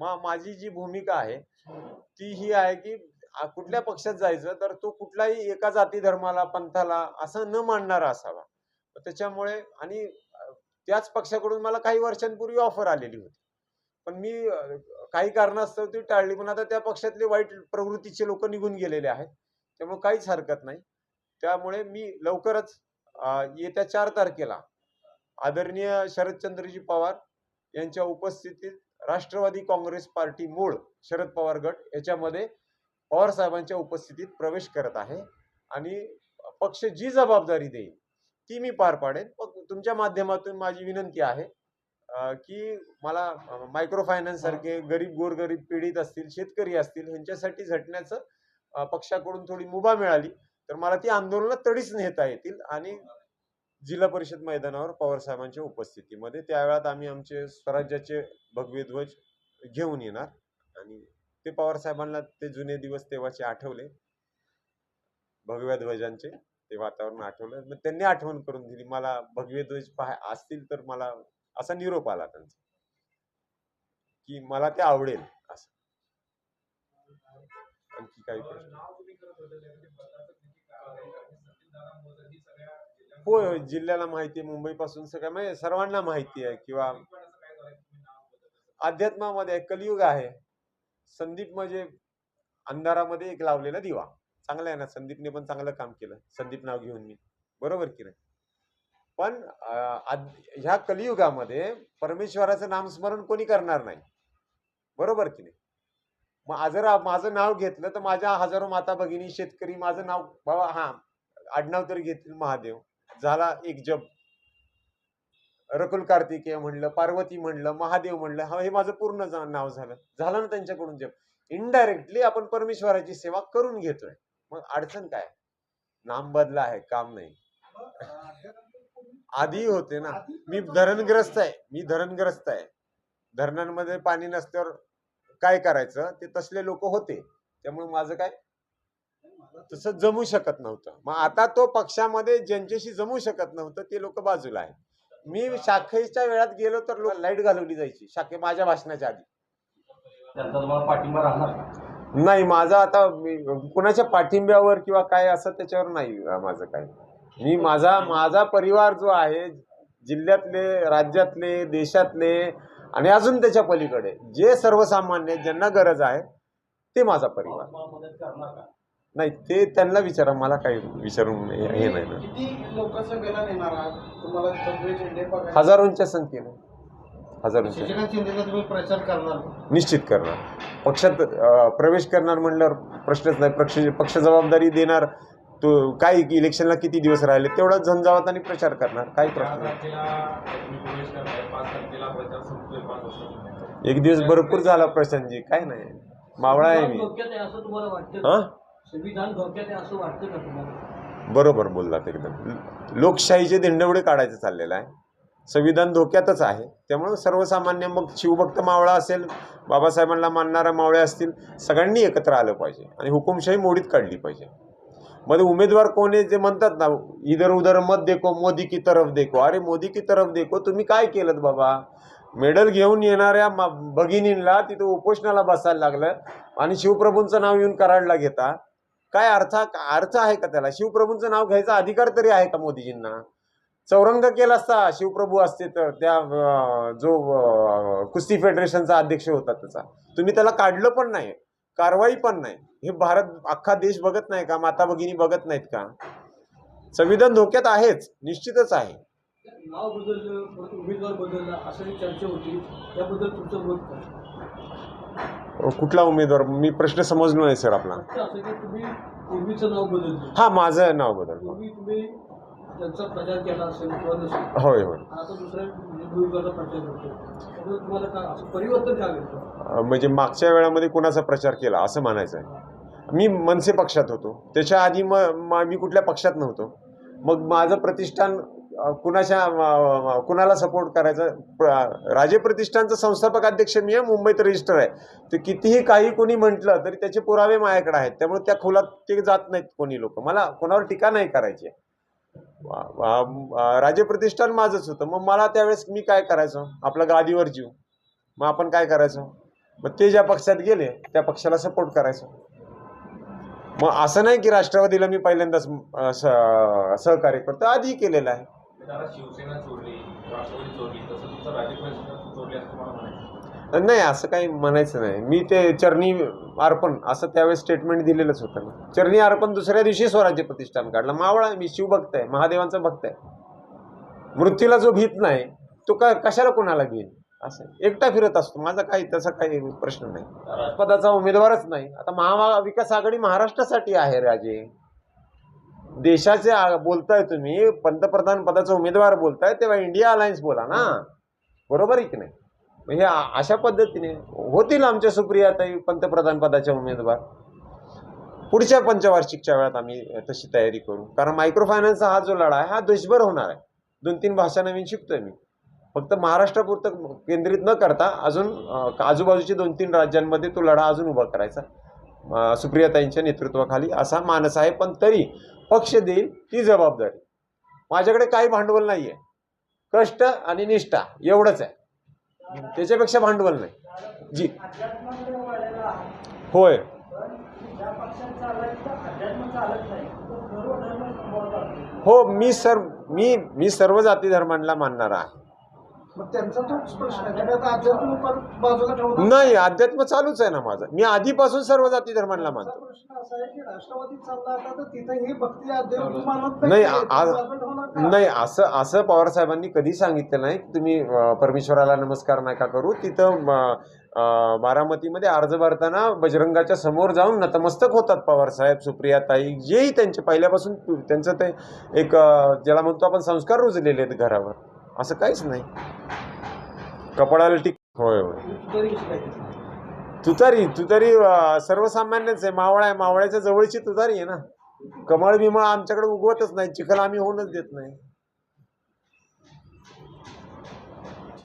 मग माझी जी भूमिका आहे ती ही आहे की कुठल्या पक्षात जायचं तर तो कुठलाही एका जाती धर्माला पंथाला असं न मानणारा असावा. त्याच्यामुळे आणि त्याच पक्षाकडून मला काही वर्षांपूर्वी ऑफर आलेली होती. पण मी काही कारणास्तव ती टाळली पण आता त्या पक्षातले वाईट प्रवृत्तीचे लोक निघून गेलेले आहेत. त्यामुळे काहीच हरकत नाही. त्यामुळे मी लवकरच येत्या चार तारखेला आदरणीय शरदचंद्रजी पवार यांच्या उपस्थितीत राष्ट्रवादी काँग्रेस पार्टी मूळ शरद पवार गट याच्यामध्ये पवार साहेबांच्या उपस्थितीत प्रवेश करत आहे आणि पक्ष जी जबाबदारी देईल ती मी पार पाडेन. मग तुमच्या माध्यमातून माझी विनंती आहे की मला मायक्रो फायनान्स सारखे गरीब गोरगरीब पीडित असतील शेतकरी असतील ह्यांच्यासाठी झटण्याचं पक्षाकडून थोडी मुभा मिळाली तर मला ती आंदोलनं तडीच नेता येतील आणि जिल्हा परिषद मैदानावर पवार साहेबांच्या उपस्थितीमध्ये. त्यावेळात आम्ही आमचे स्वराज्याचे भगवे ध्वज घेऊन येणार. आणि ते पवार साहेबांना ते जुने दिवस तेव्हाचे आठवले. भगव्या ध्वजांचे ते वातावरण आठवलं. मग त्यांनी आठवण करून दिली. मला भगवे ध्वज पाहाय असतील तर मला असा निरोप आला त्यांचा. की मला ते आवडेल असं. आणखी काही प्रश्न? होय होय. जिल्ह्याला माहिती आहे मुंबईपासून सगळ्या म्हणजे सर्वांना माहिती आहे किंवा अध्यात्मामध्ये आहे, कलियुग आहे. संदीप म्हणजे अंधारामध्ये एक लावलेला दिवा. चांगला आहे ना संदीपने पण चांगलं काम केलं. संदीप नाव घेऊन मी. बरोबर की नाही? पण आद- ह्या कलियुगामध्ये परमेश्वराचं नामस्मरण कोणी करणार नाही. बरोबर की नाही? मग जर माझं नाव घेतलं तर माझ्या हजारो माता भगिनी शेतकरी माझं नाव बाबा हा आडनाव तरी घेतील महादेव. झाला एक जप. रकुल कार्तिकेय म्हणलं पार्वती म्हणलं महादेव म्हणलं हा हे माझं पूर्ण नाव झालं. झालं ना त्यांच्याकडून जप. इनडायरेक्टली आपण परमेश्वराची सेवा करून घेतोय. मग अडचण काय? नाम बदला आहे काम नाही. आधी होते ना. मी धरणग्रस्त आहे. मी धरणग्रस्त आहे. धरणांमध्ये पाणी नसल्यावर काय करायचं? ते तसले लोक होते. त्यामुळे माझं काय? तसं जमू शकत नव्हतं. मग आता तो पक्षामध्ये ज्यांच्याशी जमू शकत नव्हतं ते लोक बाजूला आहे मी शाखेच्या वेळात गेलो तर लोक लाइट घालवली जायची शाखे माझ्या भाषणाच्या आधी. नाही माझा आता कुणाच्या पाठिंब्यावर किंवा काय असं त्याच्यावर नाही माझं काय मी माझा माझा परिवार जो आहे जिल्ह्यातले राज्यातले देशातले आणि अजून त्याच्या पलीकडे जे सर्वसामान्य आहेत, ज्यांना गरज आहे ते माझा परिवार. नाही ते त्यांना विचारा मला काही विचारून हे हे नाही ना. हजारोंच्या संख्येने. हजारोंच्या? निश्चित करणार. पक्षात प्रवेश करणार म्हणल्यावर प्रश्नच नाही. पक्ष पक्ष जबाबदारी देणार. तो काय इलेक्शनला किती दिवस राहिले तेवढा झंझावात आणि प्रचार करणार. काही प्रश्न नाही. एक दिवस भरपूर झाला प्रशांतजी. काय नाही. मावळा आहे मी. धोक्यात आहे असं तुम्हाला वाटतं? हा? संविधान धोक्यात आहे असं वाटतं का तुम्हाला? बरोबर बोललात एकदम. लोकशाहीचे दिंडवडे काढायचं चाललेलं आहे. संविधान धोक्यातच आहे. त्यामुळे सर्वसामान्य मग शिवभक्त मावळा असेल बाबासाहेबांना मानणारा मावळे असतील सगळ्यांनी एकत्र आलं पाहिजे आणि हुकुमशाही मोडीत काढली पाहिजे. मध्ये उमेदवार कोण आहे? जे म्हणतात ना इधर उधर मत देखो मोदी की तरफ देखो. अरे मोदी की तरफ देखो तुम्ही काय केलं बाबा? मेडल घेऊन येणाऱ्या मा- भगिनींना तिथं उपोषणाला बसायला लागलं आणि शिवप्रभूंचं नाव येऊन कराडला घेता. काय अर्थ अर्थ आहे का त्याला? शिवप्रभूंचं नाव घ्यायचा अधिकार तरी आहे का मोदीजींना? चौरंग केला असता शिवप्रभू असते तर त्या जो कुस्ती फेडरेशनचा अध्यक्ष होता त्याचा. तुम्ही त्याला काढलं पण नाही कारवाई पण नाही. हे भारत अख्खा देश बघत नाही का? माता भगिनी बघत नाहीत का? संविधान धोक्यात आहेच निश्चितच आहे. नाव बदललं उमेदवार बदलला असं चर्चा होती. त्याबद्दल तुमचं मत कुठला उमेदवार? मी प्रश्न समजलो नाही सर आपला. हा माझं नाव बदल होय होय. म्हणजे मागच्या वेळामध्ये कोणाचा प्रचार केला असं म्हणायचं आहे. मी मनसे पक्षात होतो. त्याच्या आधी मग म- कुठल्या पक्षात नव्हतो. मग माझं प्रतिष्ठान कुणाच्या कुणाला सपोर्ट करायचं? प्र- राजे प्रतिष्ठानचं संस्थापक अध्यक्ष मी आहे मुंबईत रजिस्टर आहे. ते कितीही काही कोणी म्हटलं तरी त्याचे पुरावे माझ्याकडे आहेत. त्यामुळे त्या खोलात ते जात नाहीत कोणी लोक. मला कोणावर टीका नाही करायची. आहे. राज्य प्रतिष्ठान माझंच होतं. मग मला त्यावेळेस मी काय करायचो? आपलं गादीवर जीव. मग आपण काय करायचो? मग ते ज्या पक्षात गेले त्या पक्षाला सपोर्ट करायचो. मग असं नाही की राष्ट्रवादीला मी पहिल्यांदाच स- सहकार्य करतो. आधी केलेलं आहे. शिवसेना चोरली राष्ट्रवादी चोरली तसं तुमचं राज्य परिषद चोरली असं तुम्हाला म्हणायचं नाही असं काही म्हणायचं नाही. मी ते चरणी अर्पण असं त्यावेळेस स्टेटमेंट दिलेलंच होतं ना. चरणी अर्पण दुसऱ्या दिवशी स्वराज्य प्रतिष्ठान काढलं. मावळा मी शिवभक्त आहे महादेवांचा भक्त आहे. मृत्यूला जो भीत नाही तो का कशाला कोणाला घेईन? असं. एकटा फिरत असतो. माझा काही तसा काही प्रश्न नाही. पदाचा उमेदवारच नाही. आता महाविकास आघाडी महाराष्ट्रासाठी आहे राजे. देशाचे बोलताय तुम्ही पंतप्रधान पदाचा उमेदवार बोलताय तेव्हा इंडिया अलायन्स बोला ना. बरोबर आहे की नाही? म्हणजे आ- अशा पद्धतीने होतील आमच्या सुप्रियाताई पंतप्रधान पदाचे उमेदवार. पुढच्या पंचवार्षिकच्या वेळात आम्ही तशी तयारी करू. कारण मायक्रो फायनान्सचा हा जो लढा आहे हा देशभर होणार आहे. दोन तीन भाषा नवीन शिकतोय मी. फक्त महाराष्ट्रापुरतं केंद्रित न करता अजून अं, आजूबाजूच्या दोन तीन राज्यांमध्ये तो लढा अजून उभा करायचा. सुप्रियाताईंच्या नेतृत्वाखाली असा मानस आहे पण तरी पक्ष देईल ती जबाबदारी. माझ्याकडे काही भांडवल नाही आहे कष्ट आणि निष्ठा एवढंच आहे. त्याच्यापेक्षा भांडवल नाही. जी. होय. हो मी सर्व मी मी सर्व जाती धर्मांना मानणारा आहे. नाही अध्यात्म चालूच आहे ना माझं. मी आधीपासून सर्व जाती धर्मांना मानतो. नाही? नाही. असं असं पवार साहेबांनी कधी सांगितलं नाही. की तुम्ही परमेश्वराला नमस्कार नका करू. तिथं बारामतीमध्ये अर्ज भरताना बजरंगाच्या समोर जाऊन नतमस्तक होतात पवार साहेब सुप्रियाताई जेही त्यांचे. पहिल्यापासून त्यांचं ते एक ज्याला म्हणतो आपण संस्कार रुजलेले आहेत घरावर. असं काहीच नाही. कपडाला टिक होय होय. तुतारी तुतारी सर्वसामान्यच आहे. मावळा आहे. मावळ्याच्या जवळची तुतारी आहे ना. कमळ बिमळ आमच्याकडे उगवतच नाही. चिखल आम्ही होऊनच देत नाही.